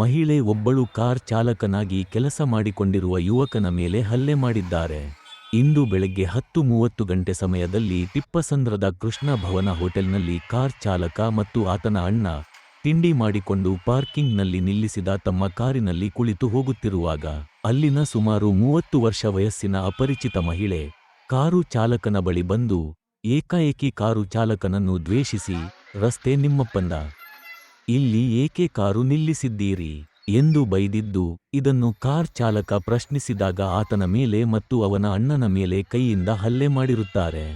ಮಹಿಳೆ ಒಬ್ಬಳು ಕಾರ್ ಚಾಲಕನಾಗಿ ಕೆಲಸ ಮಾಡಿಕೊಂಡಿರುವ ಯುವಕನ ಮೇಲೆ ಹಲ್ಲೆ ಮಾಡಿದ್ದಾರೆ. ಇಂದು ಬೆಳಗ್ಗೆ ಹತ್ತು ಮೂವತ್ತು ಗಂಟೆ ಸಮಯದಲ್ಲಿ ಟಿಪ್ಪಸಂದ್ರದ ಕೃಷ್ಣ ಭವನ ಹೋಟೆಲ್ನಲ್ಲಿ ಕಾರ್ ಚಾಲಕ ಮತ್ತು ಆತನ ಅಣ್ಣ ತಿಂಡಿ ಮಾಡಿಕೊಂಡು ಪಾರ್ಕಿಂಗ್ನಲ್ಲಿ ನಿಲ್ಲಿಸಿದ ತಮ್ಮ ಕಾರಿನಲ್ಲಿ ಕುಳಿತು ಹೋಗುತ್ತಿರುವಾಗ, ಅಲ್ಲಿನ ಸುಮಾರು ಮೂವತ್ತು ವರ್ಷ ವಯಸ್ಸಿನ ಅಪರಿಚಿತ ಮಹಿಳೆ ಕಾರು ಚಾಲಕನ ಬಳಿ ಬಂದು ಏಕಾಏಕಿ ಕಾರು ಚಾಲಕನನ್ನು ದ್ವೇಷಿಸಿ ರಸ್ತೆ ನಿಮ್ಮಪ್ಪಂದ ಇಲ್ಲಿ ಏಕೆ ಕಾರು ನಿಲ್ಲಿಸಿದ್ದೀರಿ? ಎಂದು ಬೈದಿದ್ದು, ಇದನ್ನು ಕಾರ್ ಚಾಲಕ ಪ್ರಶ್ನಿಸಿದಾಗ ಆತನ ಮೇಲೆ ಮತ್ತು ಅವನ ಅಣ್ಣನ ಮೇಲೆ ಕೈಯಿಂದ ಹಲ್ಲೆ ಮಾಡಿರುತ್ತಾರೆ.